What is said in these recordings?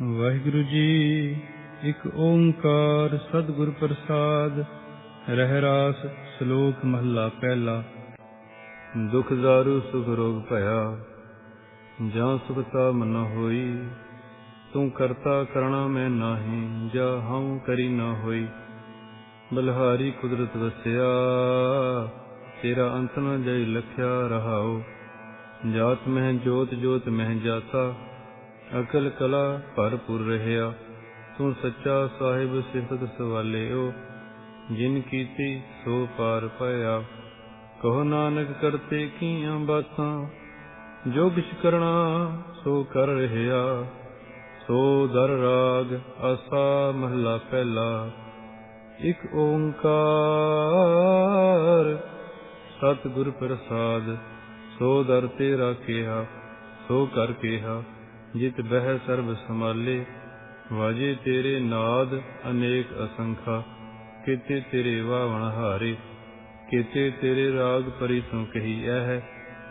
ਵਾਹਿਗੁਰੂ ਜੀ, ਇੱਕ ਓੰਕਾਰ ਸਤਿਗੁਰ ਪ੍ਰਸਾਦ ਰਹਿ ਰਾਸ ਸ਼ਲੋਕ ਮਹੱਲਾ ਪਹਿਲਾ। ਦੁਖ ਦਾਰੂ ਸੁਖ ਰੋਗ ਭਇਆ, ਜਾਂ ਸੁਖਤਾ ਮਨ ਹੋਈ, ਤੂੰ ਕਰਤਾ ਕਰਣਾ ਮੈਂ ਨਾਹੀ, ਜਾ ਹਉ ਕਰੀ ਨਾ ਹੋਈ। ਬਲਹਾਰੀ ਕੁਦਰਤ ਵਸਿਆ, ਤੇਰਾ ਅੰਤ ਨ ਜੈ ਲਖਿਆ ਰਹਾਉ। ਜਾਤ ਮਹਿ ਜੋਤ ਜੋਤ ਮਹਿ ਜਾਤਾ ਅਕਲ ਕਲਾ ਭਰਪੂਰ ਰਹਿਆ। ਤੂੰ ਸੱਚਾ ਸਾਹਿਬ ਸਿਫਤ ਸਵਾਲਿਓ, ਜਿਨ ਕੀਤੀ ਸੋ ਪਾਰ ਪਾਇਆ। ਕਹੋ ਨਾਨਕ ਕਰਤੇ ਕੀਆਂ ਬਾਤਾਂ, ਜੋ ਕਿਛ ਕਰਣਾ ਸੋ ਕਰ ਰਹਿਆ। ਸੋ ਦਰ ਰਾਗ ਆਸਾ ਮਹਲਾ ਪਹਿਲਾ, ਇਕ ਓੰਕਾਰ। ਸਤਿਗੁਰ ਪ੍ਰਸਾਦ, ਸੋ ਦਰ ਤੇ ਕੀਆ ਸੋ ਕਰ ਕੀਆ ਜਿਤ ਬਹਿ ਸਰਬ ਸਮਾਲੇ ਵਾਜੇ ਤੇਰੇ ਨਾਦ ਅਨੇਕ ਅਸੰਖਾ, ਕਿਤੇ ਤੇਰੇ ਵਾਵਣ ਹਾਰੇ, ਕਿਤੇ ਤੇਰੇ ਰਾਗ ਪਰਿਸੋਂ ਕਹੀ ਐ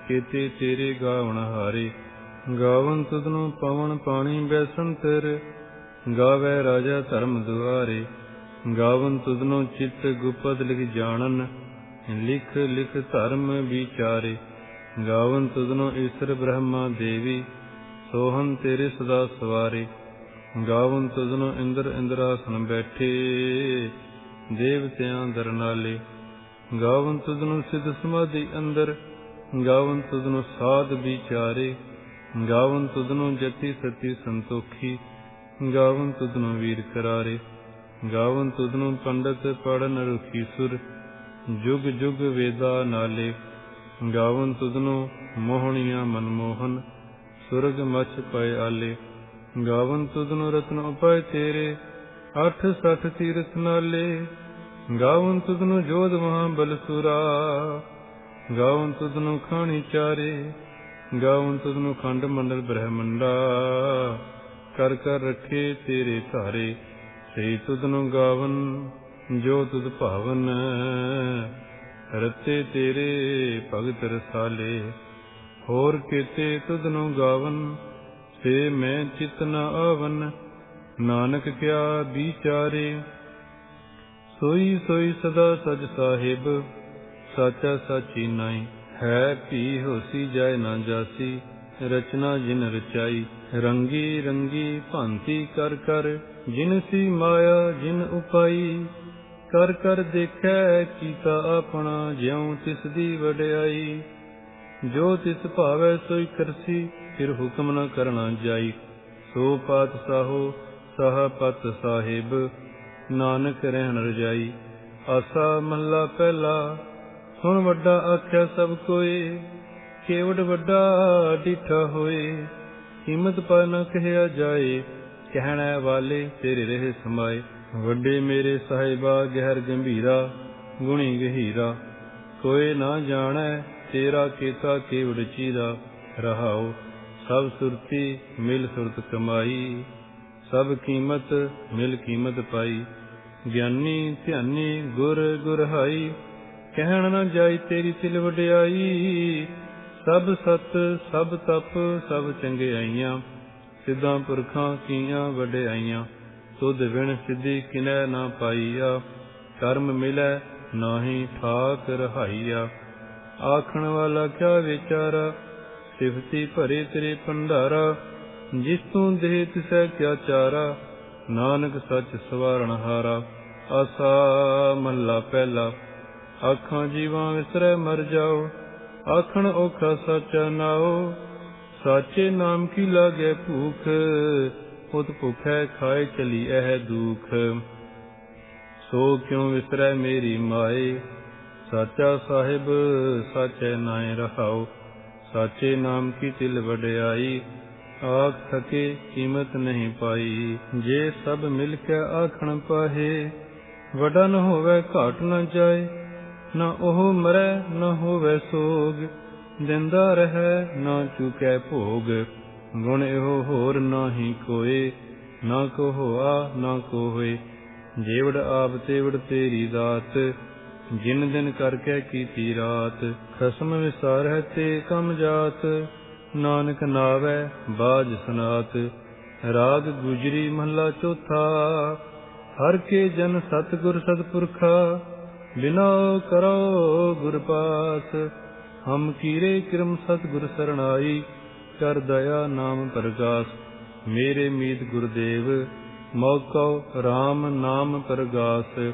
ਕਿਤੇ ਤੇਰੇ ਗਾਵਣ ਹਾਰੇ। ਗਾਵਨ ਤੁਧਨੂੰ ਪਵਨ ਪਾਣੀ ਬੈਸਨ ਤੇਰੇ, ਗਾਵੇ ਰਾਜਾ ਧਰਮ ਦੁਆਰੇ। ਗਾਵਨ ਤੁਧਨੂੰ ਚਿੱਤ ਗੁਪਤ ਲਿਖ ਜਾਣਨ, ਲਿਖ ਲਿਖ ਧਰਮ ਵਿਚਾਰੇ। ਗਾਵਨ ਤੁਧਨੂੰ ਈਸ਼ਰ ਬ੍ਰਹਮਾ ਦੇਵੀ ਸੋਹਨ ਤੇਰੇ ਸਦਾ ਸਵਾਰੇ, ਗਾਵਨ ਤੁਧਨੂੰ ਇੰਦਰ ਇੰਦਰਾਸਨ ਬੈਠੇ, ਦੇਵਤਿਆਂ ਦਰਨਾਲੇ ਗਾਵਨ ਤੁਧਨੂੰ ਸਿਧ ਸਮਾਧੀ ਅੰਦਰ, ਗਾਵਨ ਤੁਧਨੂੰ ਸਾਧ ਵਿਚਾਰੇ, ਗਾਵਨ ਤੁਧਨੂੰ ਜਤੀ ਸਤੀ ਸੰਤੋਖੀ, ਗਾਵਨ ਤੁਧਨੂੰ ਵੀਰ ਕਰਾਰੇ। ਗਾਵਨ ਤੁਧਨੂੰ ਪੰਡਤ ਪੜਨ ਰੁਖੀ ਸੁਰ, ਜੁਗ ਜੁਗ ਵੇਦਾ ਨਾਲੇ। ਗਾਵਨ ਤੁਧਨੂੰ ਮੋਹਣੀਆਂ ਮਨਮੋਹਨ ਸੂਰਜ ਮਛ ਪਏ ਆਲੇ। ਗਾਵਨ ਤੁਧਨੂੰ ਰਤਨ ਉਪਾਇ ਤੇਰੇ, ਅਠ ਤੀਰਥ ਨਾਲੇ। ਗਾਵਨ ਤੁਧਨੂੰ ਜੋਧ ਮਹਾ ਬਲਸੁਰਾ ਗਾਵਨ ਤੁਧਨੂੰ ਖਾਣੀ ਚਾਰੇ, ਗਾਵਨ ਤੁਧਨੂੰ ਖੰਡ ਮੰਡਲ ਬ੍ਰਹਮੰਡਾ। ਕਰ ਕਰ ਰੱਖੇ ਤੇਰੇ ਧਾਰੇ ਸੇ ਤੁਧਨੂੰ ਗਾਵਨ, ਜੋ ਤੁਧ ਭਾਵਨ। ਰਤੇ ਤੇਰੇ ਭਗਤ ਰਸਾਲੇ। ਹੋਰ ਕੀਤੇ ਤੁਧਨੂੰ ਗਾਵਨ, ਸੇ ਮੈਂ ਚਿਤ ਨ ਆਵਨ, ਨਾਨਕ ਕਿਆ ਵਿਚਾਰੇ। ਸੋਈ ਸੋਈ ਸਦਾ ਸਜ ਸਾਹਿਬ, ਸਾਚਾ ਸਾਚੀ ਨਾਈ, ਹੈ ਭੀ ਹੋਸੀ ਜਾਏ ਨਾ ਜਾਸੀ, ਰਚਨਾ ਜਿਨ ਰਚਾਈ, ਰੰਗੀ ਰੰਗੀ ਭਾਂਤੀ ਕਰ ਕਰ, ਜਿਨ ਸੀ ਮਾਇਆ ਜਿਨ ਉਪਾਈ, ਕਰ ਕਰ ਦੇਖੈ ਕੀਤਾ ਆਪਣਾ, ਜਿਉ ਤਿਸ ਦੀ ਵਡਿਆਈ। ਜੋ ਤਿਸ ਭਾਵੈ ਸੋਈ ਕਰਸੀ, ਫਿਰ ਹੁਕਮ ਨ ਕਰਨਾ ਜਾਈ। ਸੋ ਪਾਤ ਸਾਹੋ, ਸਹ ਪਤ ਸਾਹਿਬ, ਨਾਨਕ ਰਹਿਣ ਰਜਾਈ। ਆਸਾ ਮਹਲਾ ਪਹਿਲਾ, ਸੁਣ ਵੱਡਾ ਆਖਿਆ ਸਭ ਕੋਏ। ਕੇਵੜ ਵੱਡਾ ਡਿਠਾ ਹੋਏ ਕੀਮਤ ਪਾ ਨ ਕਹਿਆ ਜਾਏ। ਕਹਿਣਾ ਵਾਲੇ ਤੇਰੇ ਰਹੇ ਸਮਾਏ। ਵੱਡੇ ਮੇਰੇ ਸਾਹਿਬਾ, ਗਹਿਰ ਗੰਭੀਰਾ, ਗੁਣੀ ਗਹੀਰਾ। ਕੋਈ ਨਾ ਜਾਣੈ ਤੇਰਾ ਕੀਤਾ ਕੇਵੜ ਚੀਰਾ ਰਹਾਉ ਸਭ ਸੁਰਤੀ ਮਿਲ ਸੁਰਤ ਕਮਾਈ, ਸਭ ਕੀਮਤ ਮਿਲ ਕੀਮਤ ਪਾਈ। ਗਿਆਨੀ ਧਿਆਨੀ ਗੁਰ ਗੁਰਹਾਈ, ਕਹਿਣ ਨਾ ਜਾਈ ਤੇਰੀ ਤਿਲ ਵਡਿਆਈ। ਸਭ ਸਤ, ਸਭ ਤਪ, ਸਭ ਚੰਗਿਆਈਆਂ ਸਿੱਧਾਂ ਪੁਰਖਾਂ ਕੀਆਂ ਵਡਿਆਈਆਂ। ਸੁਧ ਵਿਣ ਸਿੱਧੀ ਕਿਨੈ ਨਾ ਪਾਈਆ, ਕਰਮ ਮਿਲੈ ਨਾਹੀ ਠਾਕ ਰਹਾਈਆ। ਆਖਣ ਵਾਲਾ ਕਿਆ ਵਿਚਾਰਾ? ਸਿਫਤੀ ਭਰੇ ਤੇਰੇ ਭੰਡਾਰਾ, ਜਿਸ ਤੂੰ ਦੇਹ ਤਿਸੈ ਕਿਆ ਚਾਰਾ? ਨਾਨਕ ਸੱਚ ਸਵਾਰਣ ਹਾਰਾ, ਆਸਾ ਮਹਲਾ ਪਹਿਲਾ। ਆਖਾਂ ਜੀਵਾਂ ਵਿਸਰੈ ਮਰ ਜਾਓ, ਆਖਣ ਔਖਾ ਸਾਚਾ ਨਾਓ। ਸਾਚੇ ਨਾਮ ਕੀ ਲਾਗੇ ਭੂਖ ਉਤ ਭੁਖੈ ਖਾਏ ਚਲੀ ਐ ਦੁਖ। ਸੋ ਕਿਉ ਵਿਸਰੈ ਮੇਰੀ ਮਾਏ? ਸਾਚਾ ਸਾਹਿਬ, ਸਾਚੇ ਨਾਏ ਰਹਾਓ। ਸਾਚੇ ਨਾਮ ਕੀ ਤਿਲ ਵਡਿਆਈ, ਆਖ ਥਕੇ ਕੀਮਤ ਨਹੀਂ ਪਾਈ। ਜੇ ਸਭ ਮਿਲ ਕੇ ਆਖਣ ਪਾਹੇ, ਵਡਾ ਨ ਹੋਵੇ ਘਾਟ ਨ ਜਾਏ, ਨਾ ਉਹ ਮਰੈ, ਨ ਹੋਵੇ ਸੋਗ। ਦਿੰਦਾ ਰਹੈ ਨਾ ਚੁਕੈ ਭੋਗ, ਗੁਣ ਇਹੋ ਹੋਰ ਨਾਹੀ ਕੋਏ। ਨਾ ਕੋ ਹੋਆ ਨਾ ਕੋ ਹੋਏ ਜੇਵੜ ਆਪ ਤੇਵੜ ਤੇਰੀ ਦਾਤ। ਜਿਨ ਦਿਨ ਕਰਕੇ ਕੀਤੀ ਰਾਤ, ਖਸਮ ਵਿਸਾਰ ਤੇ ਕਮ ਜਾਤ। ਨਾਨਕ ਨਾਵੇ ਬਾਜ ਸਨਾਤ, ਰਾਗ ਗੁਜਰੀ ਮਹਲਾ ਚੌਥਾ। ਹਰ ਕੇ ਜਨ ਸਤਿਗੁਰ ਸਤਪੁਰਖਾ, ਬਿਨਾ ਕਰੋ ਗੁਰ ਪਾਸ ਹਮ ਕੀਰੇ ਕਿਰਮ ਸਤਿਗੁਰ ਸਰਣਾਈ, ਕਰ ਦਇਆ ਨਾਮ ਪ੍ਰਗਾਸ। ਮੇਰੇ ਮੀਤ ਗੁਰਦੇਵ ਮੌਕਉ RAM ਨਾਮ ਪ੍ਰਗਾਸ।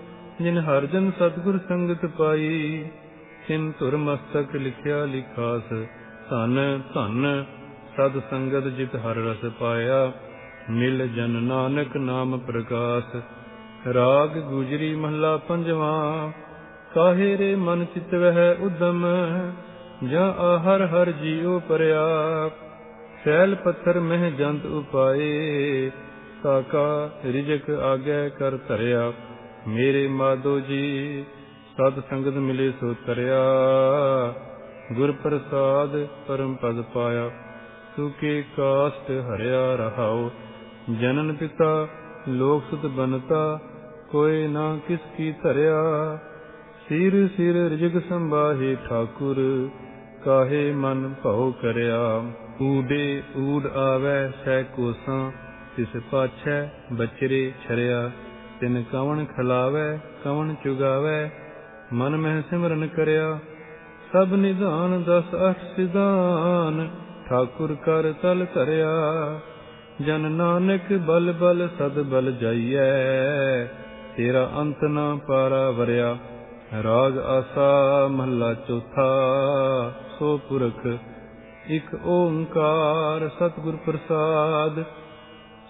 ਜਿਨ ਹਰ ਜਨ ਸਤਿਗੁਰ ਸੰਗਤ ਪਾਈ, ਤਿਨ ਧੁਰ ਮਸਤਕ ਲਿਖਿਆ ਲਿਖਾਸ, ਧਨ ਧਨ, ਸਦ ਸੰਗਤ ਜਿਤ ਹਰ ਰਸ ਪਾਇਆ, ਮਿਲ ਜਨ ਨਾਨਕ ਨਾਮ ਪ੍ਰਕਾਸ਼, ਰਾਗ ਗੁਜਰੀ ਮਹਲਾ ਪੰਜਵਾਂ, ਕਾਹੇ ਰੇ ਮਨ ਚਿਤ ਵਹਿ ਉਦਮ, ਜਾਂ ਹਰ ਹਰ ਜੀਉ ਪਰਿਆ, ਸੈਲ ਪੱਥਰ ਮਹਿ ਜੰਤ ਉਪਾਏ ਤਾਕਾ ਰਿਜਕ ਆਗੇ ਕਰ ਧਰਿਆ। ਮੇਰੇ ਮਾਧੋ ਜੀ ਸਤ ਸੰਗਤ ਮਿਲੇ ਸੋ ਤਰਿਆ। ਗੁਰ ਪ੍ਰਸਾਦ ਪਰਮ ਪਦ ਪਾਇਆ ਸੁਕੇ ਕਾਸ਼ਟ ਹਰਿਆ ਰਹਾਉ। ਜਨਨ ਪਿਤਾ, ਲੋਕ ਸੁਤ ਬਨਤਾ, ਕੋਈ ਨਾ ਕਿਸ ਕੀ ਧਰਿਆ। ਸਿਰ ਸਿਰ ਰਿਜਗ ਸੰਭਾਹੇ ਠਾਕੁਰ, ਕਾਹੇ ਮਨ ਭਉ ਕਰਿਆ। ਊਡੇ ਊੜ ਆਵੈ ਸਹਿ ਕੋਸਾਂ, ਤਿਸ ਪਾਛੈ ਬਚਰੇ ਛਰਿਆ। ਤਿਨ ਕਵਣ ਖਲਾਵੈ, ਕਵਣ ਚੁਗਾਵੈ, ਮਨ ਮਹਿ ਸਿਮਰਨ ਕਰਿਆ। ਸਭ ਨਿਧਾਨ ਦਸ ਅਠ ਸਿਧਾਨ, ਠਾਕੁਰ ਕਰ ਤਲ ਧਰਿਆ। ਜਨ ਨਾਨਕ ਬਲ ਬਲ ਸਦ ਬਲ ਜਾਈਐ, ਤੇਰਾ ਅੰਤ ਨਾ ਪਾਰਾ ਵਰਿਆ। ਰਾਗ ਆਸਾ ਮਹੱਲਾ ਚੌਥਾ, ਸੋ ਪੁਰਖ ਇਕ ਓੰਕਾਰ ਸਤਿਗੁਰ ਪ੍ਰਸਾਦ।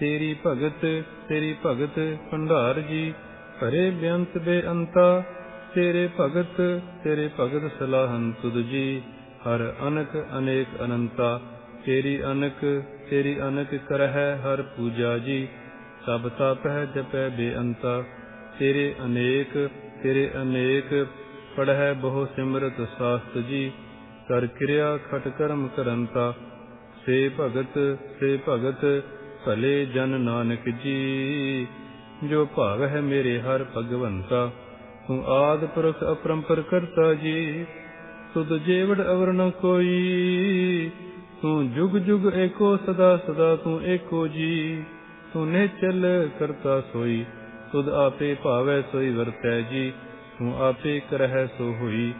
ਤੇਰੀ ਭਗਤ ਤੇਰੀ ਭਗਤ ਭੰਡਾਰ ਜੀ। ਭਰੇ ਬੇਅੰਤ ਬੇਅੰਤਾ, ਤੇਰੇ ਭਗਤ ਤੇਰੇ ਭਗਤ ਸਲਾਹਨ ਤੁਧ ਜੀ। ਹਰ ਅਨਕ ਅਨੇਕ ਅਨੰਤਾ, ਤੇਰੀ ਅਨਕ ਤੇਰੀ ਅਨਕ ਕਰਹਿ ਹਰ ਪੂਜਾ ਜੀ। ਸਭ ਤਪਹਿ ਜਪੈ ਬੇਅੰਤਾ, ਤੇਰੇ ਅਨੇਕ ਤੇਰੇ ਅਨੇਕ ਪੜਹਿ ਬਹੁ ਸਿਮਰਤ ਸਾਸਤ ਜੀ। ਕਰ ਕਿਰਿਆ ਖਟ ਕਰਮ ਕਰੰਤਾ, ਸੇ ਭਗਤ ਸੇ ਭਗਤ ਭਲੇ ਜਨ ਨਾਨਕ ਜੀ, ਜੋ ਭਾਵ ਹੈ ਮੇਰੇ ਹਰ ਭਗਵੰਤਾ। ਤੂੰ ਆਦ ਪੁਰਖ ਅਪਰੰਪਰ ਕਰਤਾ ਜੀ, ਤੁਧ ਜੀਵੜ ਅਵਰ ਨ ਕੋਈ। ਤੂੰ ਜੁਗ ਜੁਗ ਏਕੋ ਸਦਾ ਸਦਾ ਤੂੰ ਏਕੋ ਜੀ ਤੂੰ ਨੇ ਚਲ ਕਰਤਾ ਸੋਈ। ਤੁਧ ਆਪੇ ਭਾਵੈ ਸੋਈ ਵਰਤੈ ਜੀ, ਤੂੰ ਆਪੇ ਕਰਹਿ ਸੋ ਹੋਈ।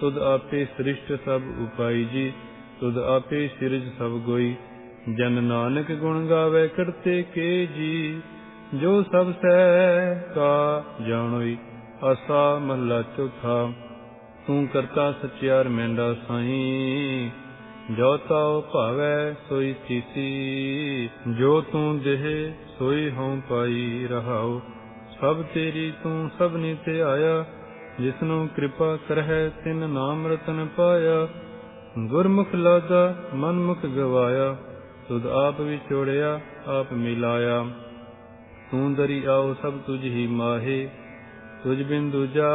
ਤੁਧ ਆਪੇ ਸ੍ਰਿਸ਼ਟ ਸਭ ਉਪਾਈ ਜੀ, ਤੁਧ ਆਪੇ ਸਿਰਜ ਸਭ ਗੋਈ। ਜਨ ਨਾਨਕ ਗੁਣ ਗਾਵੇ ਕਰਤੇ ਕੇ ਜੀ, ਜੋ ਸਭ ਸਹਿ ਕਾ ਜਾਣੋਈ ਆਸਾ ਮਹਲਾ ਚੌਥਾ। ਤੂੰ ਕਰਤਾ ਸਚਿਆਰ ਮੈਂਡਾ ਸਾਈ, ਜੋ ਤਾਉ ਭਾਵੈ ਸੋਈ ਥੀਸੀ ਜੋ ਤੂੰ ਦੇਹ ਸੋਈ ਹਉ ਪਾਈ ਰਹਾਉ, ਸਭ ਤੇਰੀ ਤੂੰ ਸਭਨੀ ਤੇ ਆਇਆ। ਜਿਸਨੂੰ ਕਿਰਪਾ ਕਰਹਿ ਤਿਨ ਨਾਮ ਰਤਨ ਪਾਇਆ। ਗੁਰਮੁਖ ਲਾਦਾ ਮਨਮੁਖ ਗਵਾਇਆ। ਤੁਧ ਆਪ ਵਿਛੋੜਿਆ ਆਪ ਮਿਲਾਇਆ। ਤੂੰ ਦਰੀ ਆਓ ਸਭ ਤੁਝ ਹੀ ਮਾਹੇ, ਤੁਝ ਬਿਨ ਦੂਜਾ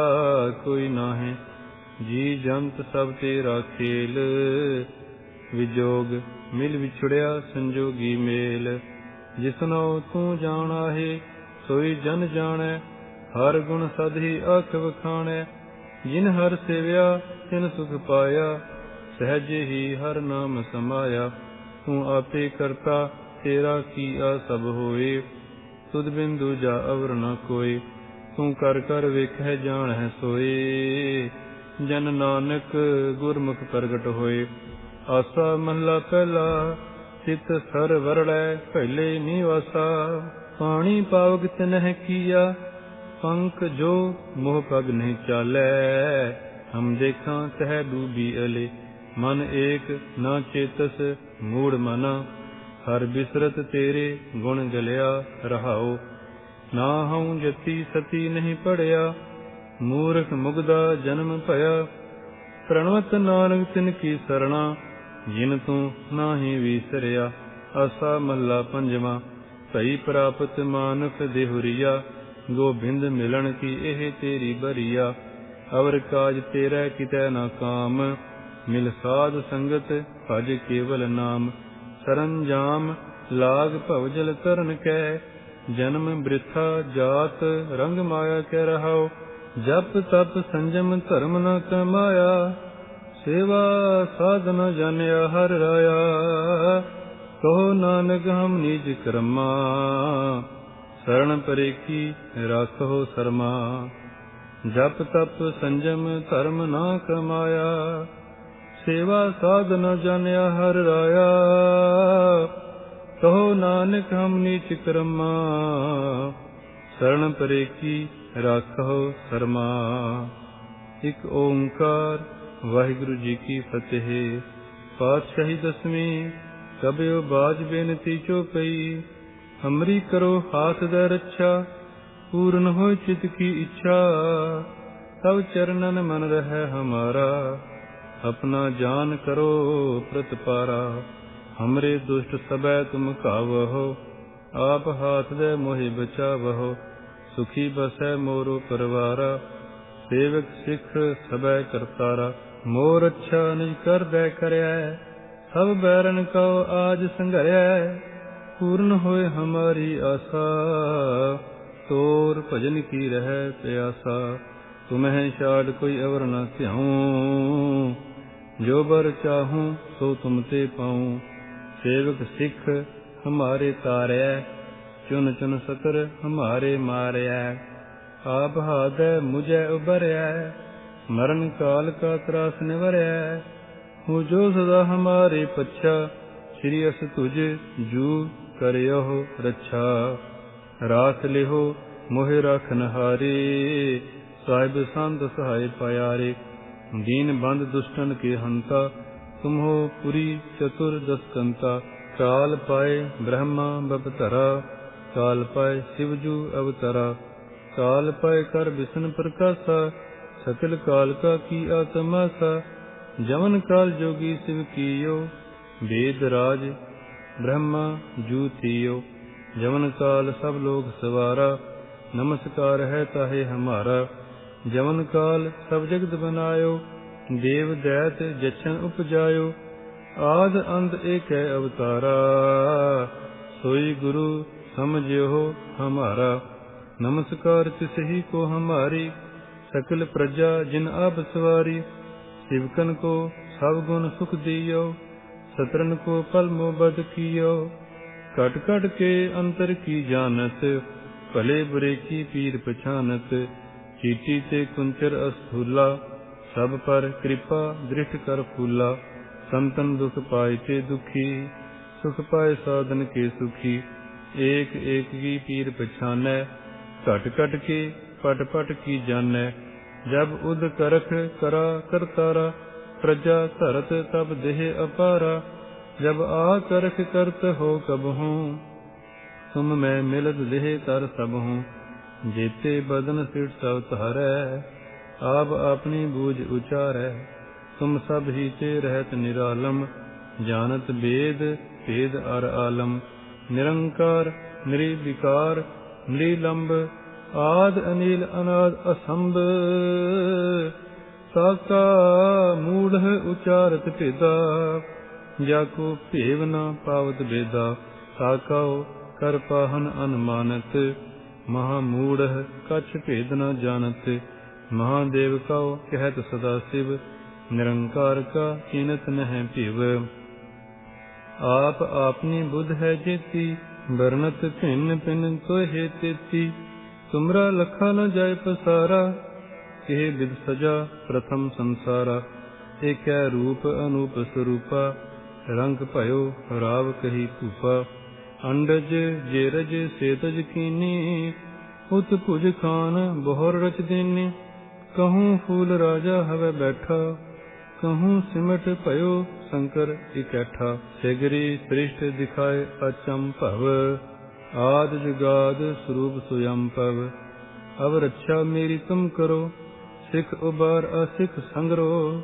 ਕੋਈ ਨਾਹੀਂ। ਜੀ ਜੰਤ ਸਭ ਤੇਰਾ ਖੇਲ, ਵਿਜੋਗ ਮਿਲ ਵਿਛੜਿਆ ਸੰਜੋਗੀ ਮੇਲ। ਜਿਸਨੋ ਤੂੰ ਜਾਣਾ ਹੈ, ਸੋਈ ਜਨ ਜਾਣੈ, ਹਰ ਗੁਣ ਸਦ ਹੀ ਅਖ ਵਖਾਣੈ। ਜਿਨ ਹਰ ਸੇਵਿਆ, ਤਿਨ ਸੁਖ ਪਾਇਆ, ਸਹਿਜ ਹੀ ਹਰ ਨਾਮ ਸਮਾਇਆ। ਤੂੰ ਆਪੇ ਕਰਤਾ, ਤੇਰਾ ਕੀ ਆ ਸਭ ਹੋਏ? ਸੁਧ ਬਿੰਦੂ ਜਾ ਅਵਰ ਨ ਕੋਈ ਤੂੰ ਕਰ ਕਰ ਵੇਖੈ ਜਾਣੈ ਸੋਏ। ਜਨ ਨਾਨਕ ਗੁਰਮੁਖ ਪ੍ਰਗਟ ਹੋਏ, ਆਸਾ ਮਹਲਾ ਪਹਿਲਾ, ਚਿਤ ਸਰ ਵਰੜੈ ਪਹਿਲੇ ਨਿਵਾਸਾ। ਪਾਣੀ ਪਾਵਕ ਤਨਹਿ ਕੀਆ ਪੰਕ ਜੋ ਮੋਹ ਪਗ ਨਹੀਂ ਚਾਲੈ। ਹਮ ਦੇਖਾਂ ਤਹਿ ਡੂਬੀ ਅਲੇ ਮਨ ਏਕ ਨਾ ਚੇਤਸ ਮੂੜ ਮਨਾ, ਹਰ ਬਿਸਰਤ ਤੇਰੇ ਗੁਣ ਗਲਿਆ ਰਹਾਓ ਨਾ ਹਉ ਜਤੀ ਸਤੀ ਨਹੀਂ ਪੜਿਆ, ਮੂਰਖ ਮੁਗਦਾ ਜਨਮ ਭਇਆ। ਪ੍ਰਣਵਤ ਨਾਨਕ ਤਿਨ ਕੀ ਸਰਣਾ, ਜਿਨ ਤੂੰ ਨਾਹੀ ਵਿਸਰਿਆ। ਆਸਾ ਮਹਲਾ ਪੰਜਵਾ, ਭਈ ਪ੍ਰਾਪਤ ਮਾਨਸ ਦੇਹੁਰੀਆ। ਗੋਬਿੰਦ ਮਿਲਣ ਕੀ ਇਹ ਤੇਰੀ ਬਰੀਆ। ਅਵਰ ਕਾਜ ਤੇਰਾ ਕਿਤੈ ਨਾ ਕਾਮ ਮਿਲ ਸਾਧ ਸੰਗਤ ਭਜ ਕੇਵਲ ਨਾਮ, ਸਰੰਜਾਮ ਲਾਗ ਭਵਜਲ ਤਰਨ ਕੈ। ਜਨਮ ਬ੍ਰਿਥਾ ਜਾਤ ਰੰਗ ਮਾਇਆ ਕੈ ਰਹਾਓ ਜਪ ਤਪ ਸੰਜਮ ਧਰਮ ਨ ਕਮਾਇਆ। ਸੇਵਾ ਸਾਧਨ ਜਨਿਆ ਹਰ ਰਾਇਆ, ਕਹੋ ਨਾਨਕ ਹਮ ਨਿਜ ਕਰਮਾ। ਸਰਣ ਪਰੇ ਕੀ ਰਾਖੋ ਸਰਮਾ, ਜਪ ਤਪ ਸੰਜਮ ਧਰਮ ਨਾ ਕਮਾਇਆ। ਸੇਵਾ ਸਾਧਨ ਜਾਣਿਆ ਹਰ ਰਾਇਆ। ਕਹੋ ਨਾਨਕ ਹਮ ਨੀਚ ਕਰਮਾ। ਸਰਣ ਪਰੇ ਕੀ ਰਾਖੋ ਸਰਮਾ। ਇਕ ਓੰਕਾਰ ਵਾਹਿਗੁਰੂ ਜੀ ਕੀ ਫਤਿਹ। ਪਾਤਸ਼ਾਹੀ ਦਸਵੀਂ ਕਬਿਓ ਬਾਜ ਬੇਨਤੀ ਚੋ ਪਈ ਹਮਰੀ ਕਰੋ ਹਾਥ ਦਾ ਰੱਛਾ, ਪੂਰਨ ਹੋ ਚਿਤ ਕੀ ਇੱਛਾ। ਤਵ ਚਰਨਨ ਮਨ ਰਹਿ ਹਮਾਰਾ। ਆਪਣਾ ਜਾਨ ਕਰੋ ਪ੍ਰਤਪਾਰਾ ਹਮਰੇ ਦੁਸ਼ਟ ਸਬੈ ਤੁਮ ਕਾਵਹੋ ਆਪ ਹਾਥ ਦੇ ਮੋਹਿ ਬਚਾਵਹੋ, ਸੁਖੀ ਬਸੈ ਮੋਰੋ ਪਰਵਾਰਾ, ਸੇਵਕ ਸਿੱਖ ਸਬੈ ਕਰਤਾਰਾ, ਮੋਰ ਅੱਛਾ ਨਿਜ ਕਰਦੈ ਕਰਿਆ ਸਭ ਬੈਰਨ ਕਉ ਆਜ ਸੰਘਰਿਆ ਪੂਰਨ ਹੋਏ ਹਮਾਰੀ ਆਸਾ, ਤੋਰ ਭਜਨ ਕੀ ਰਹਿ ਪਿਆਸਾ, ਤੁਮਹਿ ਛਾੜ ਕੋਈ ਅਵਰ ਨਾ ਧਿਆਉ। ਜੋ ਬਰ ਚਾਹੂੰ, ਸੋ ਤੁਮ ਤੇ ਪਾਉ। ਸੇਵਕ ਸਿੱਖ ਹਮਾਰੇ ਤਾਰਿਆ ਚੁਨ ਚੁਨ ਸਤਰ ਹਮਾਰੇ ਮਾਰਿਆ ਆਪ ਹਾਦੈ ਮੁਝੈ ਉਬਰਿਆ ਮਰਨ ਕਾਲ ਕਾ ਤਰਾਸ ਨਿਵਰਿਆ ਹੂੰ ਜੋ ਸਦਾ ਹਮਾਰੇ ਪੱਛਾ, ਸ੍ਰੀ ਅਸ ਤੁਝ ਜੂ ਕਰਿਓ ਰੱਛਾ। ਰਾਤ ਲਿਹੋ ਮੋਹਿ ਰਖਨ ਹਾਰੇ ਸਾਹਿਬ ਸੰਤ ਸਹਾਇ ਪਿਆਰੇ। ਦੀਨ ਬੰਦ ਦੁਸ਼ਟਨ ਕੇ ਹੰਤਾ, ਤੁਮਹੋ ਪੁਰੀ ਚਤੁਰ ਦਸਕੰਤਾ ਕਾਲ ਪਾਏ ਬ੍ਰਹਮਾ ਬਪਤਰਾ ਕਾਲ ਪਾਏ ਸਿਵਜੂ ਅਵਤਰਾ ਕਾਲ ਪਾਏ ਕਰ ਬਿਸ਼ਨ ਪ੍ਰਕਾਸ਼ਾ ਸਕਲ ਕਾਲ ਕਾ ਕੀ ਆਤਮਾਸਾ ਜਮਨ ਕਾਲ ਜੋਗੀ ਸਿਵ ਕੀਓ, ਵੇਦ ਰਾਜ ਬ੍ਰਹਮਾ ਜੂ ਥੀਓ ਜਮਨ ਕਾਲ ਸਭ ਲੋਕ ਸਵਾਰਾ, ਨਮਸਕਾਰ ਹੈ ਤਾਹੇ ਹਮਾਰਾ। ਜਮਨ ਕਾਲ ਸਭ ਜਗਤ ਬਨਾਇਓ, ਦੇਵ ਦੈਤ ਜਛਨ ਉਪਜਾਇਓ, ਆਦ ਅੰਤ ਏਕੈ ਅਵਤਾਰਾ, ਸੋਈ ਗੁਰੂ ਸਮਝਿਓ ਹਮਾਰਾ। ਨਮਸਕਾਰ ਤਿਸਹੀ ਕੋ ਹਮਾਰੀ, ਸਕਲ ਪ੍ਰਜਾ ਜਿਨ ਆਪ ਸਵਾਰੀ ਸਿਵਕਨ ਕੋ ਸਭ ਗੁਣ ਸੁਖ ਦਿਓ ਸਤਰਨ ਕੋ ਪਲ ਮੋਬਦ ਕੀਓ। ਕਟ ਕਟ ਕੇ ਅੰਤਰ ਕੀ ਜਾਣਤ, ਭਲੇ ਬੁਰੇ ਕੀ ਪੀਰ ਪਛਾਨਤ ਚੀਟੀ ਤੇ ਕੁੰਚਰ ਅਸਥੂਲਾ, ਸਭ ਪਰ ਕਿਰਪਾ ਦ੍ਰਿਸ਼ਟ ਕਰ ਫੂਲਾ। ਸੰਤਨ ਦੁਖ ਪਾਏ ਤੇ ਦੁਖੀ, ਸੁਖ ਪਾਏ ਸਾਧਨ ਕੇ ਸੁਖੀ। ਏਕ ਏਕ ਕੀ ਪੀਰ ਪਛਾਨੈ, ਘਟ ਘਟ ਕੇ ਪਟ ਪਟ ਕੀ ਜਾਣੈ। ਜਬ ਉਦ ਕਰਖ ਕਰਾ ਕਰਤਾਰਾ, ਪ੍ਰਜਾ ਧਰਤ ਤਬ ਦੇਹ ਅਪਾਰਾ। ਜਬ ਆ ਕਰਖ ਕਰਤ ਹੋ ਕਬ ਹੂੰ ਤੁਮ ਮੈਂ ਮਿਲਤ ਦੇਹ ਤਰ ਸਭ ਜੇਤੇ ਬਦਨ ਸਿਰ ਸਭ ਧਾਰੈ ਆਪ ਆਪਣੀ ਬੂਝ ਉਚਾਰੈ। ਤੁਮ ਸਭ ਹੀ ਤੇ ਰਹਿਤ ਨਿਰਾਲਮ, ਜਾਣਤ ਵੇਦ ਭੇਦ ਅਰ ਆਲਮ। ਨਿਰੰਕਾਰ, ਨਿਰਵਿਕਾਰ, ਨਿਰਲੰਬ, ਆਦ ਅਨੀਲ ਅਨਾਦ ਅਸੰਭ। ਸਾਕਾ ਮੂੜ ਉਚਾਰਤ ਭੇਦਾ, ਜਾ ਕੋ ਭੇਵ ਨਾ ਪਾਵਤ ਬੇਦਾ। ਸਾਕਾਉ ਕਰ ਪਾਹਨ ਅਨਮਾਨਤ ਮਹਾ ਮੂੜ ਕਛ ਭੇਦ ਨ ਜਾਣਤ, ਮਹਾਦੇਵ ਕਉ ਕਹਿਤ ਸਦਾ ਸਿਵ, ਨਿਰੰਕਾਰ ਕਾ ਕੀਨਤ ਨਹਿ ਭਿਵ। ਆਪ ਆਪਨੀ ਬੁੱਧ ਹੈ ਜੇਤੀ ਵਰਨਤ ਭਿੰਨ ਭਿੰਨ ਤੋਹਿ ਤੇਤੀ, ਤੁਮਰਾ ਲਖਾ ਨ ਜਾਏ ਪਸਾਰਾ, ਇਹ ਵਿਦ ਸਜਾ ਪ੍ਰਥਮ ਸੰਸਾਰਾ ਏਕੈ ਰੂਪ ਅਨੂਪ ਸਰੂਪਾ, ਰੰਗ ਭਇਓ ਰਾਵ ਕਹੀ ਭੂਪਾ। ਅੰਡਜ ਜੇਰਜ ਸੇਤਜ ਕੀਨੀ, ਉਤ ਭੁਜ ਖਾਨ ਬਹੁਰ ਰਚ ਦੇਨੀ। ਕਹੂੰ ਫੂਲ ਰਾਜਾ ਹਵੇ ਬੈਠਾ, ਕਹੂੰ ਸਿਮਟ ਭਇਓ ਸ਼ੰਕਰ ਇਕੱਠਾ। ਸਿਗਰੀ ਸ੍ਰਿਸ਼ਟ ਦਿਖਾਏ ਅਚੰ ਭਵ, ਆਦ ਜੁਗਾਦ ਸਰੂਪ ਸੁਯੰ ਪਵ ਅਵ ਰੱਛਾ ਮੇਰੀ ਤੁਮ ਕਰੋ, ਸਿਖ ਉਬਾਰ ਅਸਿਖ ਸੰਗਰੋ।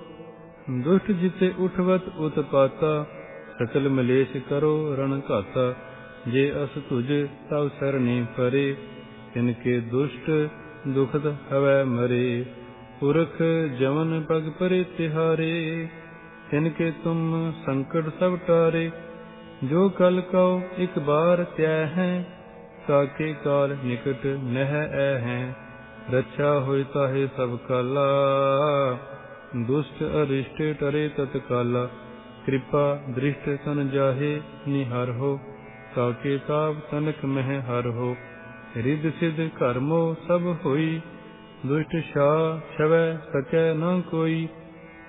ਦੁਸ਼ਟ ਜਿਤੇ ਉਠਵਤ ਉਤਪਾਤਾ, ਸਕਲ ਮਲੇਸ਼ ਕਰੋ ਰਣ ਘਾਤਾ। ਜੇ ਅਸ ਤੁਜ ਤਵ ਸਰਨੀ ਪਰੇ, ਤਿਨ ਕੇ ਦੁਸ਼ਟ ਦੁਖਦ ਹਵੈ ਮਰੇ। ਪੁਰਖ ਜਵਨ ਪਗ ਪਰੇ ਤਿਹਾਰੇ, ਤਿਨ ਕੇ ਤੁਮ ਸੰਕਟ ਸਭ ਟਾਰੇ। ਜੋ ਕਲ ਕਉ ਇਕ ਬਾਰ ਤਿਆ ਹੈ ਸਾਕੇ ਕਾਲ ਨਿਕਟ ਨਹਿ ਐ ਹੈ। ਰੱਛਾ ਹੋਇ ਤਾਹੇ ਸਭ ਕਾਲਾ, ਦੁਸ਼ਟ ਅਰਿਸ਼ਟ ਟਰੇ ਤਤਕਾਲਾ। ਕਿਰਪਾ ਦ੍ਰਿਸ਼ਟ ਤਨ ਜਾਹੇ, ਨਿਹਰ ਹੋ ਸਾਕੇ ਤਾਪ ਤਨਕ ਮਹਿ ਹਰ ਹੋ। ਰਿਦ ਸਿਧ ਕਰਮੋ ਸਭ ਹੋਈ। ਦੁਸ਼ਟ ਸ਼ਾ ਛਵੈ ਸਕੈ ਨ ਕੋਈ।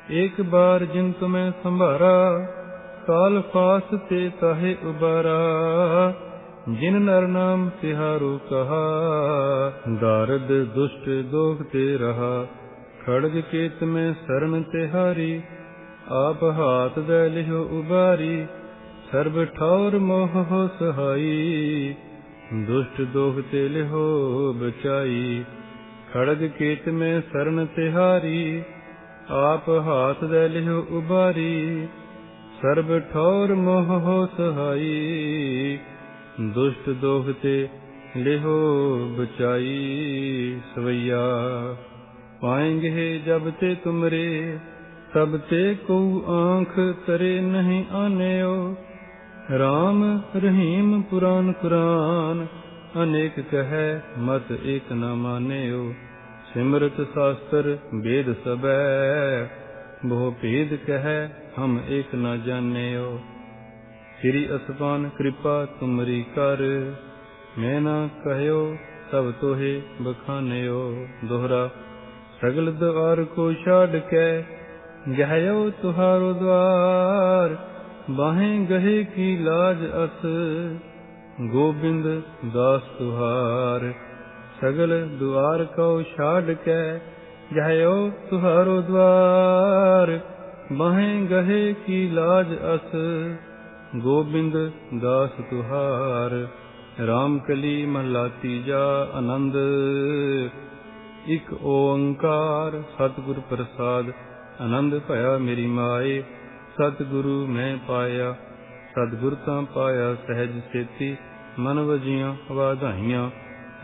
ਇੱਕ ਬਾਰ ਜਿਨ ਤੁਮੈ ਸੰਭਾਰਾ ਕਾਲ ਫਾਸ ਤੇ ਤਾਹੇ ਉਬਾਰਾ। ਜਿਨ ਨਰ ਨਾਮ ਤਿਹਾਰੂ ਕਹਾ, ਦਾਰਦ ਦੁਸ਼ਟ ਦੋਖ ਤੇ ਰਹਾ। ਖੜਗ ਕੇਤ ਮੈਂ ਸਰਣ ਤਿਹਾਰੀ, ਆਪ ਹਾਥ ਦੇ ਲਿਹੁ ਉਬਾਰੀ। ਸਰਬ ਠੌਰ ਮੋਹ ਸਹਾਈ, ਦੁਸ਼ਟ ਦੋਖ ਤੇ ਲਿਹੁ ਬਚਾਈ। ਖੜਗ ਕੇਤ ਮੈਂ ਸਰਣ ਤਿਹਾਰੀ, ਆਪ ਹਾਥ ਦੇ ਲਿਹੁ ਉਬਾਰੀ ਸਰਬ ਠੌਰ ਮੋਹ ਸਹਾਈ, ਦੁਸ਼ਟ ਦੋਖ ਤੇ ਲਿਹੋ ਬਚਾਈ। ਸਵਈਆ, ਪਾਏਂਗੇ ਜਬ ਤੇ ਤੁਮਰੇ, ਤਬ ਤੇ ਕੋ ਆਂਖ ਤਰੇ ਨਹੀਂ ਆਨਿਓ। ਰਾਮ ਰਹੀਮ ਪੁਰਾਨ ਕੁਰਾਨ ਅਨੇਕ ਕਹੈ ਮਤ ਏਕ ਨਾ ਮਾਨਿਓ। ਸਿਮਰਤ ਸ਼ਾਸਤਰ ਵੇਦ ਸਬੈ, ਬਹੁ ਭੇਦ ਕਹੈ ਹਮ ਏਕ ਨ ਜਾਣਿਓ। ਸ੍ਰੀ ਅਸਪਾਨ ਕਿਰਪਾ ਤੁਮਰੀ ਕਰ, ਮੈਂ ਨਾ ਕਹਿਓ ਸਭ ਤੋਹੇ ਬਖਾਨਿਓ। ਦੋਹਰਾ, ਸਗਲ ਦਵਾਰ ਕੋ ਛਾੜ ਕੇ ਗਹਿਓ ਤੁਹਾਰੋ ਦਵਾਰ ਬਾਹੇ ਗਹੇ ਕੀ ਲਾਜ ਅਸ, ਗੋਬਿੰਦ ਦਾਸ ਤੁਹਾਰ। ਸਗਲ ਦੁਆਰ ਕੋ ਛਾੜ ਕੇ ਗਹਿਓ ਤੁਹਾਰੋ ਦਵਾਰ। ਬਾਹੇ ਗਹੇ ਕੀ ਲਾਜ ਅਸ, ਗੋਬਿੰਦ ਦਾਸ ਤੁਹਾਰ। ਰਾਮ ਕਲੀ ਮਹਲਾ ਤੀਜਾ ਆਨੰਦ, ਇਕ ਓੰਕਾਰ ਸਤਿਗੁਰ ਪ੍ਰਸਾਦ। ਆਨੰਦ ਭਇਆ ਮੇਰੀ ਮਾਏ ਸਤਿਗੁਰੂ ਮੈਂ ਪਾਇਆ ਸਤਿਗੁਰ ਤਾਂ ਪਾਇਆ ਸਹਿਜ ਸੇਤੀ ਮਨ ਵਜੀਆਂ ਵਾਧਾਈਆਂ।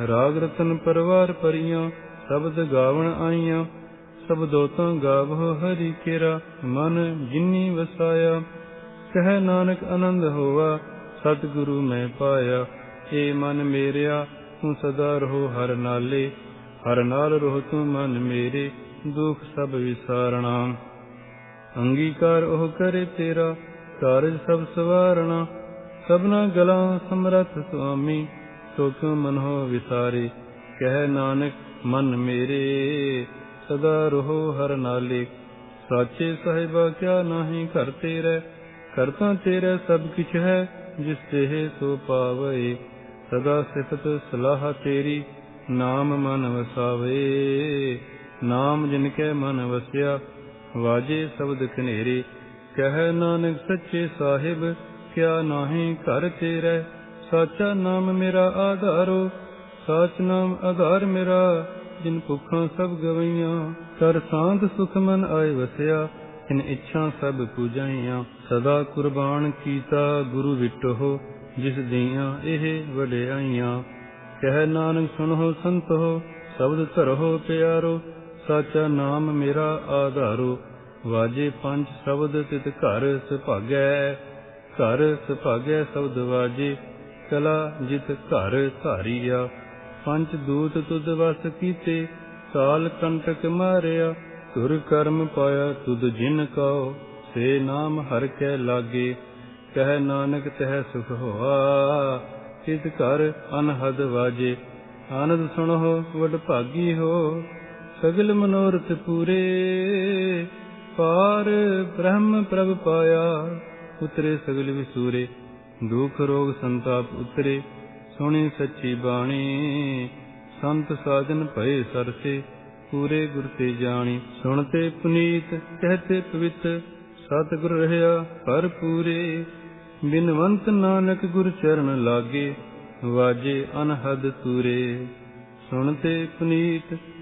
ਰਾਗ ਰਤਨ ਪਰਵਾਰ ਪਰੀਆਂ, ਸ਼ਬਦ ਗਾਵਣ ਆਈਆਂ। ਸਬਦੋ ਤਾਂ ਗਾਵੋ ਹਰੀ ਕੇਰਾ, ਮਨ ਜਿਨੀ ਵਸਾਇਆ। ਕਹਿ ਨਾਨਕ ਆਨੰਦ ਹੋਵਾ ਸਤਿਗੁਰੂ ਮੈਂ ਪਾਇਆ। ਏ ਮਨ ਮੇਰਿਆ, ਤੂੰ ਸਦਾ ਰਹੋ ਹਰ ਨਾਲੇ। ਹਰ ਨਾਲ ਰਹੋ ਤੂੰ ਮਨ ਮੇਰੇ, ਦੁਖ ਸਭ ਵਿਸਾਰਣਾ। ਅੰਗੀਕਾਰ ਉਹ ਕਰੇ ਤੇਰਾ, ਕਾਰਜ ਸਭ ਸਵਾਰਣਾ। ਸਭਨਾ ਗਲਾ ਸਮਰਥ ਸੁਆਮੀ, ਸੁਖ ਮਨੋ ਵਿਸਾਰੇ। ਕਹਿ ਨਾਨਕ, ਮਨ ਮੇਰੇ, ਸਦਾ ਰਹੋ ਹਰ ਨਾਲੇ। ਸਾਚੇ ਸਾਹਿਬਾ, ਕਿਆ ਨਾਹੀ ਘਰ ਤੇਰੇ। ਕਰਤਾ ਤੇਰਾ ਸਭ ਕਿਛ ਹੈ, ਜਿਸ ਤੇ ਸੋ ਪਾਵੇ ਸਦਾ ਸਿਫਤ ਸਲਾਹ ਤੇਰੀ, ਨਾਮ ਮਨ ਵਸਾਵੇ। ਨਾਮ ਜਿਨ ਕੈ ਮਨ ਵਸਿਆ ਵਾਜੇ ਸ਼ਬਦ ਕਨੇਰੇ ਕਹਿ ਨਾਨਕ ਸੱਚੇ ਸਾਹਿਬ, ਕਿਆ ਨਾਹੀ ਘਰ ਤੇਰੇ, ਸਾਚਾ ਨਾਮ ਮੇਰਾ ਆਧਾਰੋ, ਸਾਚ ਨਾਮ ਆਧਾਰ ਮੇਰਾ, ਜਿਨ ਭੁੱਖਾਂ ਸਭ ਗਵਈਆਂ, ਕਰ ਸਾਂਤ ਸੁਖ ਮਨ ਆਏ ਵਸਿਆ, ਇਨ ਇੱਛਾ ਸਭ ਪੂਜਾਈਆਂ, ਸਦਾ ਕੁਰਬਾਨ ਕੀਤਾ ਗੁਰੂ ਵਿਟੋ ਜਿਸ ਦੀਆਂ ਇਹ ਵਡਿਆਈਆਂ। ਕਹਿ ਨਾਨਕ ਸੁਣੋ ਸੰਤੋ ਸ਼ਬਦ ਧਰੋ ਪਿਆਰੋ ਸਾਚਾ ਨਾਮ ਮੇਰਾ ਆਧਾਰੋ, ਵਾਜੇ ਪੰਜ ਸ਼ਬਦ ਤਿਤ ਘਰ ਸੁਭਾਗੈ ਘਰ ਸੁਭਾਗੈ ਸ਼ਬਦ ਵਾਜੇ, ਕਲਾ ਜਿਤ ਘਰ ਧਾਰੀਆ, ਪੰਜ ਦੂਤ ਤੁਧ ਵਸ ਕੀਤੇ ਕਾਲ ਕੰਟਕ ਮਾਰਿਆ, ਤੁਰ ਕਰਮ ਪਾਇਆ ਤੁਧ ਜਿਨ ਕਉ ਸੇ ਨਾਮ ਹਰ ਕੈ ਲਾਗੇ, ਕਹਿ ਨਾਨਕ ਤਹਿ ਸੁਖ ਹੋਆ, ਤਿਤ ਘਰ ਅਨਹਦ ਵਾਜੇ, ਆਨੰਦ ਸੁਣੋ ਵਡ ਭਾਗੀ ਹੋ ਸਗਲ ਮਨੋਰਥ ਪੂਰੇ। ਪਾਰ ਬ੍ਰਹਮ ਪ੍ਰਭ ਪਾਇਆ, ਉਤਰੇ ਸਗਲ ਵਿਸੂਰੇ। ਦੁਖ ਰੋਗ ਸੰਤਾਪ ਉਤਰੇ, ਸੁਣੀ ਸੱਚੀ ਬਾਣੀ। ਸੰਤ ਸਾਜਨ ਭਏ ਸਰਸੇ, ਪੂਰੇ ਗੁਰ ਤੇ ਜਾਣੀ। ਸੁਣਤੇ ਪੁਨੀਤ, ਕਹਤੇ ਪਵਿੱਤ, ਸਤਿਗੁਰ ਰਹਿਆ ਪਰ ਪੂਰੇ। ਬਿਨਵੰਤ ਨਾਨਕ ਗੁਰ ਚਰਨ ਲਾਗੇ, ਵਾਜੇ ਅਨਹਦ ਤੂਰੇ। ਸੁਣਤੇ ਪੁਨੀਤ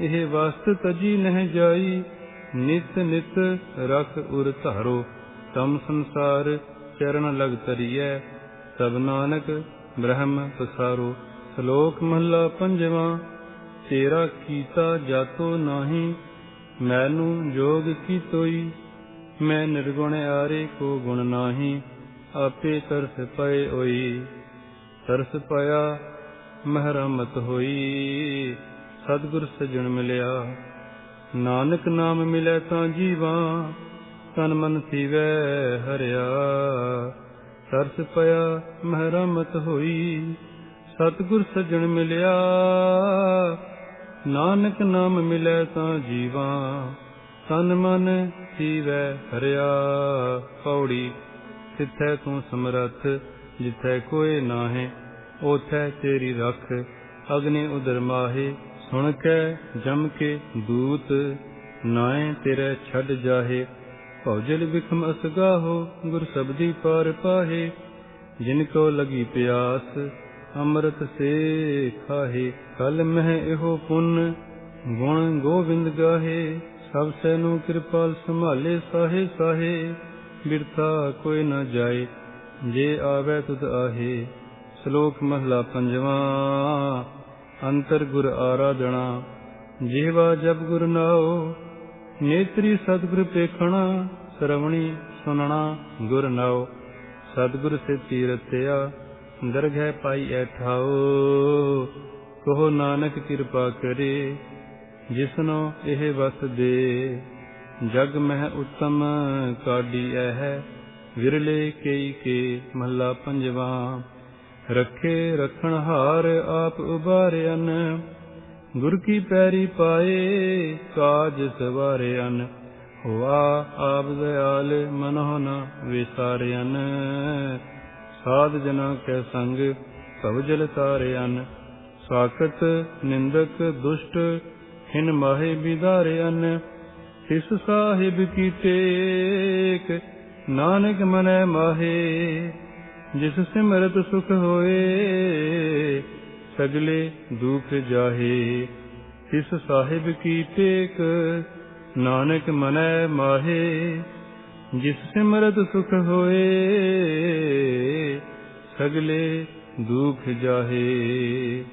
ਇਹ ਵਸਤ ਤਜੀ ਨਹਿ ਜਾਈ, ਨਿਤ ਨਿਤ ਰਖ ਉਰ ਧਾਰੋ। ਤਮ ਸੰਸਾਰ ਚਰਨ ਲਗ ਤਰੀਐ ਸਭ ਨਾਨਕ ਬ੍ਰਹਮ ਪਸਾਰੋ। ਸ਼ਲੋਕ ਮਹਲਾ ਪੰਜਵਾਂ, ਤੇਰਾ ਕੀਤਾ ਜਾਤੋ ਨਾਹੀ, ਮੈਨੂੰ ਜੋਗ ਕੀ ਤੋਈ? ਮੈਂ ਨਿਰਗੁਣ ਆਰੇ ਕੋ ਗੁਣ ਨਾਹੀ, ਆਪੇ ਤਰਸ ਪਏ ਹੋਈ। ਤਰਸ ਪਾਇਆ, ਮਹਰਮਤ ਹੋਈ। ਸਤਿਗੁਰ ਸਜਣ ਮਿਲਿਆ। ਨਾਨਕ ਨਾਮ ਮਿਲੇ ਤਾਂ ਜੀਵਾ, ਤਨ ਮਨ ਥੀਵੈ ਹਰਿਆ। ਤਰਸ ਪਿਆ ਮਹਿਰਮਤ ਹੋਈ, ਸਤਿਗੁਰ ਸਜਣ ਮਿਲਿਆ। ਨਾਨਕ ਨਾਮ ਮਿਲੇ ਤਾਂ ਜੀਵਾ, ਤਨ ਮਨ ਥੀਵੈ ਹਰਿਆ। ਪੌੜੀ ਤਿੱਥੈ ਤੂੰ ਸਮਰੱਥ, ਜਿਥੈ ਕੋਏ ਨਾਹੇ ਉਥੈ ਤੇਰੀ ਰਖ। ਅਗਨੇ ਉਦਰ ਮਾਹੇ ਸੁਣ ਕੇ ਜਮ ਕੇ ਦੂਤ ਨਾਏ ਤੇਰੇ ਛੱਡ ਜਾਹੇ। ਭੌਜਲ ਵਿਖਮ ਅਸਗਾਹੋ ਗੁਰ ਸਬਦੀ ਪਾਰ ਪਾਹੇ। ਜਿਨ ਕੋ ਲਗੀ ਪਿਆਸ, ਅੰਮ੍ਰਿਤ ਸੇ ਖਾਹੇ। ਕਲ ਮਹਿ ਇਹੋ ਪੁੰਨ, ਗੁਣ ਗੋਬਿੰਦ ਗਾਹੇ। ਸਭ ਸੈਨੂੰ ਕਿਰਪਾਲ ਸੰਭਾਲੇ ਸਾਹੇ ਸਾਹੇ। ਬਿਰਥਾ ਕੋਈ ਨਾ ਜਾਏ, ਜੇ ਆਵੇ ਤੁਧ ਆਹੇ। ਸ਼ਲੋਕ ਮਹਲਾ ਪੰਜਵਾਂ। ਅੰਤਰ ਗੁਰ ਆਰਾਧਣਾ। ਜਿਹਵਾ ਜਬ ਗੁਰ ਨਾਉ, ਨੇਤਰੀ ਸਤਿਗੁਰ ਪੇਖਣਾ, ਸਰਵਣੀ ਸੁਨਣਾ ਗੁਰ ਨਾਉ। ਸਤਿਗੁਰ ਸੇ ਤੀਰਤਿਆ ਦਰਗਹਿ ਪਾਈ ਐਠਾਓ ਕਹੋ ਨਾਨਕ ਕਿਰਪਾ ਕਰੇ, ਜਿਸਨੋ ਇਹ ਵਸ ਦੇ। ਜਗ ਮਹਿ ਉਤਮ ਕਾਢੀ ਐ ਵਿਰਲੇ ਕਈ ਕੇ ਮਹਲਾ ਪੰਜਵਾ। ਰੱਖੇ ਰਖਣ ਹਾਰ ਆਪ ਉਬਾਰਿਆਨ ਗੁਰ ਕੀ ਪੈਰੀ ਪਾਏ, ਕਾਜ ਸਵਾਰਿਆਨ ਹੋਆ ਆਪ ਦਇਆਲ ਮਨੋ ਨ ਵਿਸਾਰਿਆਨ ਸਾਧ ਜਨਾ ਕੈ ਸੰਗ ਭਵਜਲ ਤਾਰਿਆਨ ਸਾਖਤ ਨਿੰਦਕ ਦੁਸ਼ਟ, ਹਿਨ ਮਾਹੇ ਵਿਦਾਰਿਆਨ ਤਿਸ ਸਾਹਿਬ ਕੀ ਟੇਕ ਨਾਨਕ ਮਨੈ ਮਾਹੇ। ਜਿਸ ਸਿਮਰਤ ਸੁਖ ਹੋਏ ਸਗਲੇ ਦੁਖ ਜਾਹੇ। ਤਿਸ ਸਾਹਿਬ ਕੀ ਟੇਕ, ਨਾਨਕ ਮਨੈ ਮਾਹੇ। ਜਿਸ ਸਿਮਰਤ ਸੁਖ ਹੋਏ ਸਗਲੇ ਦੁਖ ਜਾਹੇ।